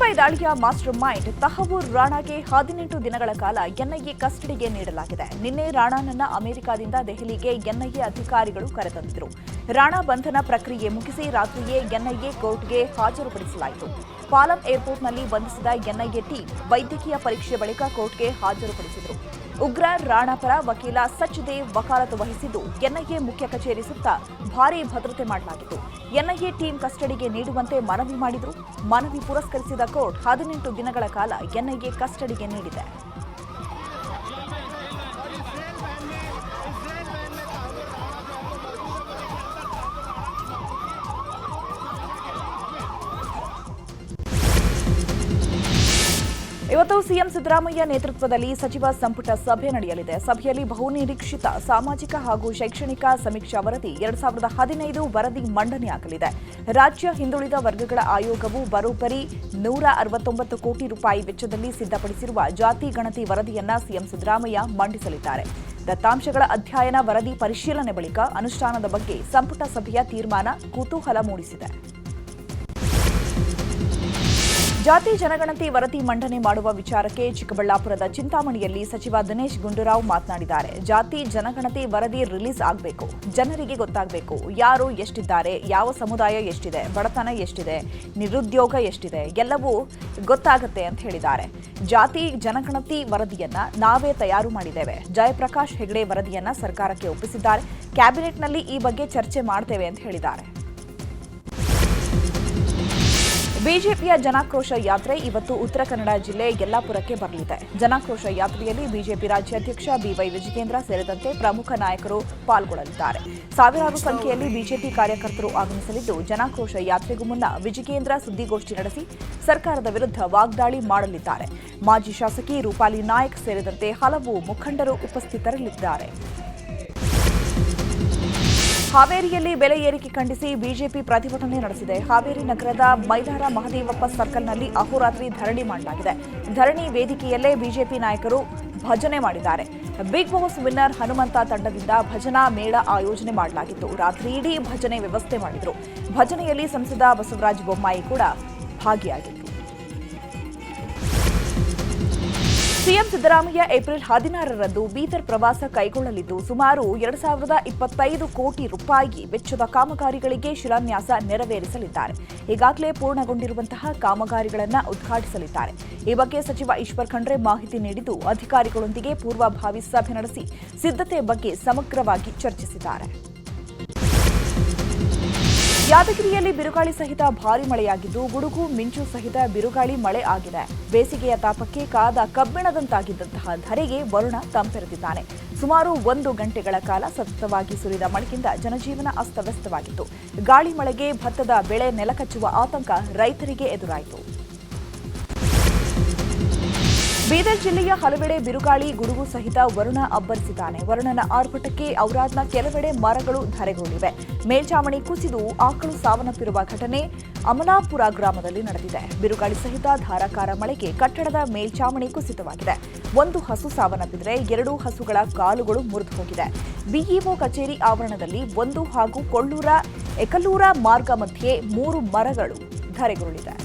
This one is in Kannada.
ಮುಂಬೈ ದಾಳಿಯ ಮಾಸ್ಟರ್ ಮೈಂಡ್ ತಹವೂರ್ ರಾಣಾಗೆ ಹದಿನೆಂಟು ದಿನಗಳ ಕಾಲ ಎನ್ಐಎ ಕಸ್ಟಡಿಗೆ ನೀಡಲಾಗಿದೆ. ನಿನ್ನೆ ರಾಣಾನನ್ನ ಅಮೆರಿಕದಿಂದ ದೆಹಲಿಗೆ ಎನ್ಐಎ ಅಧಿಕಾರಿಗಳು ಕರೆತಂದಿದ್ರು. ರಾಣಾ ಬಂಧನ ಪ್ರಕ್ರಿಯೆ ಮುಗಿಸಿ ರಾತ್ರಿಯೇ ಎನ್ಐಎ ಕೋರ್ಟ್ಗೆ ಹಾಜರುಪಡಿಸಲಾಯಿತು. ಪಾಲಂ ಏರ್ಪೋರ್ಟ್ನಲ್ಲಿ ಬಂಧಿಸಿದ ಎನ್ಐಎ ಟೀಮ್ ವೈದ್ಯಕೀಯ ಪರೀಕ್ಷೆ ಬಳಿಕ ಕೋರ್ಟ್ಗೆ ಹಾಜರುಪಡಿಸಿದರು. ಉಗ್ರ ರಾಣಾ ಪರ ವಕೀಲ ಸಚ್ದೇವ್ ವಕಾಲತ್ತು ವಹಿಸಿದ್ದು ಎನ್ಐಎ ಮುಖ್ಯ ಕಚೇರಿ ಸುತ್ತ ಭಾರೀ ಭದ್ರತೆ ಮಾಡಲಾಗಿತ್ತು. ಎನ್ಐಎ ಟೀಂ ಕಸ್ಟಡಿಗೆ ನೀಡುವಂತೆ ಮನವಿ ಮಾಡಿದ್ರು. ಮನವಿ ಪುರಸ್ಕರಿಸಿದ ಕೋರ್ಟ್ ಹದಿನೆಂಟು ದಿನಗಳ ಕಾಲ ಎನ್ಐಎ ಕಸ್ಟಡಿಗೆ ನೀಡಿದೆ. ಇವತ್ತು ಸಿಎಂ ಸಿದ್ದರಾಮಯ್ಯ ನೇತೃತ್ವದಲ್ಲಿ ಸಚಿವ ಸಂಪುಟ ಸಭೆ ನಡೆಯಲಿದೆ. ಸಭೆಯಲ್ಲಿ ಬಹುನಿರೀಕ್ಷಿತ ಸಾಮಾಜಿಕ ಹಾಗೂ ಶೈಕ್ಷಣಿಕ ಸಮೀಕ್ಷಾ ವರದಿ ಎರಡ್ ಸಾವಿರದ ಹದಿನೈದು ವರದಿ ಮಂಡನೆಯಾಗಲಿದೆ ರಾಜ್ಯ ಹಿಂದುಳಿದ ವರ್ಗಗಳ ಆಯೋಗವು ಬರೋಬ್ಬರಿ ನೂರ ಅರವತ್ತೊಂಬತ್ತು ಕೋಟಿ ರೂಪಾಯಿ ವೆಚ್ಚದಲ್ಲಿ ಸಿದ್ಧಪಡಿಸಿರುವ ಜಾತಿ ಗಣತಿ ವರದಿಯನ್ನ ಸಿಎಂ ಸಿದ್ದರಾಮಯ್ಯ ಮಂಡಿಸಲಿದ್ದಾರೆ. ದತ್ತಾಂಶಗಳ ಅಧ್ಯಯನ ವರದಿ ಪರಿಶೀಲನೆ ಬಳಿಕ ಅನುಷ್ಠಾನದ ಬಗ್ಗೆ ಸಂಪುಟ ಸಭೆಯ ತೀರ್ಮಾನ ಕುತೂಹಲ ಮೂಡಿಸಿದೆ. ಜಾತಿ ಜನಗಣತಿ ವರದಿ ಮಂಡನೆ ಮಾಡುವ ವಿಚಾರಕ್ಕೆ ಚಿಕ್ಕಬಳ್ಳಾಪುರದ ಚಿಂತಾಮಣಿಯಲ್ಲಿ ಸಚಿವ ದಿನೇಶ್ ಗುಂಡೂರಾವ್ ಮಾತನಾಡಿದ್ದಾರೆ. ಜಾತಿ ಜನಗಣತಿ ವರದಿ ರಿಲೀಸ್ ಆಗಬೇಕು. ಜನರಿಗೆ ಗೊತ್ತಾಗಬೇಕು. ಯಾರು ಎಷ್ಟಿದ್ದಾರೆ? ಯಾವ ಸಮುದಾಯ ಎಷ್ಟಿದೆ? ಬಡತನ ಎಷ್ಟಿದೆ? ನಿರುದ್ಯೋಗ ಎಷ್ಟಿದೆ? ಎಲ್ಲವೂ ಗೊತ್ತಾಗುತ್ತೆ ಅಂತ ಹೇಳಿದ್ದಾರೆ. ಜಾತಿ ಜನಗಣತಿ ವರದಿಯನ್ನ ನಾವೇ ತಯಾರು ಮಾಡಿದ್ದೇವೆ. ಜಯಪ್ರಕಾಶ್ ಹೆಗಡೆ ವರದಿಯನ್ನ ಸರ್ಕಾರಕ್ಕೆ ಒಪ್ಪಿಸಿದ್ದಾರೆ. ಕ್ಯಾಬಿನೆಟ್ನಲ್ಲಿ ಈ ಬಗ್ಗೆ ಚರ್ಚೆ ಮಾಡ್ತೇವೆ ಅಂತ ಹೇಳಿದ್ದಾರೆ. ಬಿಜೆಪಿಯ ಜನಾಕ್ರೋಶ ಯಾತ್ರೆ ಇವತ್ತು ಉತ್ತರ ಕನ್ನಡ ಜಿಲ್ಲೆ ಯಲ್ಲಾಪುರಕ್ಕೆ ಬರಲಿದೆ. ಜನಾಕ್ರೋಶ ಯಾತ್ರೆಯಲ್ಲಿ ಬಿಜೆಪಿ ರಾಜ್ಯಾಧ್ಯಕ್ಷ ಬಿವೈ ವಿಜಯೇಂದ್ರ ಸೇರಿದಂತೆ ಪ್ರಮುಖ ನಾಯಕರು ಪಾಲ್ಗೊಳ್ಳಲಿದ್ದಾರೆ. ಸಾವಿರಾರು ಸಂಖ್ಯೆಯಲ್ಲಿ ಬಿಜೆಪಿ ಕಾರ್ಯಕರ್ತರು ಆಗಮಿಸಲಿದ್ದು, ಜನಾಕ್ರೋಶ ಯಾತ್ರೆಗೂ ಮುನ್ನ ವಿಜಯೇಂದ್ರ ಸುದ್ದಿಗೋಷ್ಠಿ ನಡೆಸಿ ಸರ್ಕಾರದ ವಿರುದ್ಧ ವಾಗ್ದಾಳಿ ಮಾಡಲಿದ್ದಾರೆ. ಮಾಜಿ ಶಾಸಕಿ ರೂಪಾಲಿ ನಾಯಕ್ ಸೇರಿದಂತೆ ಹಲವು ಮುಖಂಡರು ಉಪಸ್ಥಿತರಿರಲಿದ್ದಾರೆ ಹಾವೇರಿಯಲ್ಲಿ ಬೆಲೆ ಏರಿಕೆ ಖಂಡಿಸಿ ಬಿಜೆಪಿ ಪ್ರತಿಭಟನೆ ನಡೆಸಿದೆ. ಹಾವೇರಿ ನಗರದ ಮೈಲಾರ ಮಹದೇವಪ್ಪ ಸರ್ಕಲ್ನಲ್ಲಿ ಅಹೋರಾತ್ರಿ ಧರಣಿ ಮಾಡಲಾಗಿದೆ. ಧರಣಿ ವೇದಿಕೆಯಲ್ಲೇ ಬಿಜೆಪಿ ನಾಯಕರು ಭಜನೆ ಮಾಡಿದ್ದಾರೆ. ಬಿಗ್ ಬಾಸ್ ವಿನ್ನರ್ ಹನುಮಂತ ತಂಡದಿಂದ ಭಜನಾ ಮೇಳ ಆಯೋಜನೆ ಮಾಡಲಾಗಿತ್ತು. ರಾತ್ರಿ ಇಡೀ ಭಜನೆ ವ್ಯವಸ್ಥೆ ಮಾಡಿದರು. ಭಜನೆಯಲ್ಲಿ ಸಂಸದ ಬಸವರಾಜ ಬೊಮ್ಮಾಯಿ ಕೂಡ ಭಾಗಿಯಾಗಿದ್ರು ಸಿಎಂ ಸಿದ್ದರಾಮಯ್ಯ ಏಪ್ರಿಲ್ ಹದಿನಾರರಂದು ಬೀದರ್ ಪ್ರವಾಸ ಕೈಗೊಳ್ಳಲಿದ್ದು ಸುಮಾರು ಎರಡು ಸಾವಿರದ ಇಪ್ಪತ್ತೈದು ಕೋಟಿ ರೂಪಾಯಿ ವೆಚ್ಚದ ಕಾಮಗಾರಿಗಳಿಗೆ ಶಿಲಾನ್ಯಾಸ ನೆರವೇರಿಸಲಿದ್ದಾರೆ. ಈಗಾಗಲೇ ಪೂರ್ಣಗೊಂಡಿರುವಂತಹ ಕಾಮಗಾರಿಗಳನ್ನು ಉದ್ಘಾಟಿಸಲಿದ್ದಾರೆ. ಈ ಬಗ್ಗೆ ಸಚಿವ ಈಶ್ವರ್ ಖಂಡ್ರೆ ಮಾಹಿತಿ ನೀಡಿದ್ದು ಅಧಿಕಾರಿಗಳೊಂದಿಗೆ ಪೂರ್ವಭಾವಿ ಸಭೆ ನಡೆಸಿ ಸಿದ್ಧತೆ ಬಗ್ಗೆ ಸಮಗ್ರವಾಗಿ ಚರ್ಚಿಸಿದ್ದಾರೆ. ಯಾದಗಿರಿಯಲ್ಲಿ ಬಿರುಗಾಳಿ ಸಹಿತ ಭಾರಿ ಮಳೆಯಾಗಿದ್ದು, ಗುಡುಗು, ಮಿಂಚು ಸಹಿತ ಬಿರುಗಾಳಿ ಮಳೆ ಆಗಿದೆ. ಬೇಸಿಗೆಯ ತಾಪಕ್ಕೆ ಕಾದ ಕಬ್ಬಿಣದಂತಾಗಿದ್ದಂತಹ ಧರೆಗೆ ವರುಣ ತಂಪೆರೆದಿದ್ದಾನೆ. ಸುಮಾರು ಒಂದು ಗಂಟೆಗಳ ಕಾಲ ಸತತವಾಗಿ ಸುರಿದ ಮಳೆಯಿಂದ ಜನಜೀವನ ಅಸ್ತವ್ಯಸ್ತವಾಗಿತ್ತು. ಗಾಳಿ ಮಳೆಗೆ ಭತ್ತದ ಬೆಳೆ ನೆಲಕಚ್ಚುವ ಆತಂಕ ರೈತರಿಗೆ ಎದುರಾಯಿತು. ಬೀದರ್ ಜಿಲ್ಲೆಯ ಹಲವೆಡೆ ಬಿರುಗಾಳಿ ಗುಡುಗು ಸಹಿತ ವರುಣ ಅಬ್ಬರಿಸಿದ್ದಾನೆ. ವರುಣನ ಆರ್ಭಟಕ್ಕೆ ಔರಾದ್ನ ಕೆಲವೆಡೆ ಮರಗಳು ಧರೆಗೊಂಡಿವೆ ಮೇಲ್ಚಾವಣಿ ಕುಸಿದು ಆಕಳು ಸಾವನ್ನಪ್ಪಿರುವ ಘಟನೆ ಅಮಲಾಪುರ ಗ್ರಾಮದಲ್ಲಿ ನಡೆದಿದೆ. ಬಿರುಗಾಳಿ ಸಹಿತ ಧಾರಾಕಾರ ಮಳೆಗೆ ಕಟ್ಟಡದ ಮೇಲ್ಚಾವಣಿ ಕುಸಿತವಾಗಿದೆ. ಒಂದು ಹಸು ಸಾವನ್ನಪ್ಪಿದರೆ ಎರಡು ಹಸುಗಳ ಕಾಲುಗಳು ಮುರಿದು ಹೋಗಿದೆ. ಬಿಇಒ ಕಚೇರಿ ಆವರಣದಲ್ಲಿ ಒಂದು ಹಾಗೂ ಕೊಳ್ಳೂರ ಎಕಲೂರ ಮಾರ್ಗ ಮಧ್ಯೆ ಮೂರು ಮರಗಳು ಧರೆಗುರುಳಿದೆ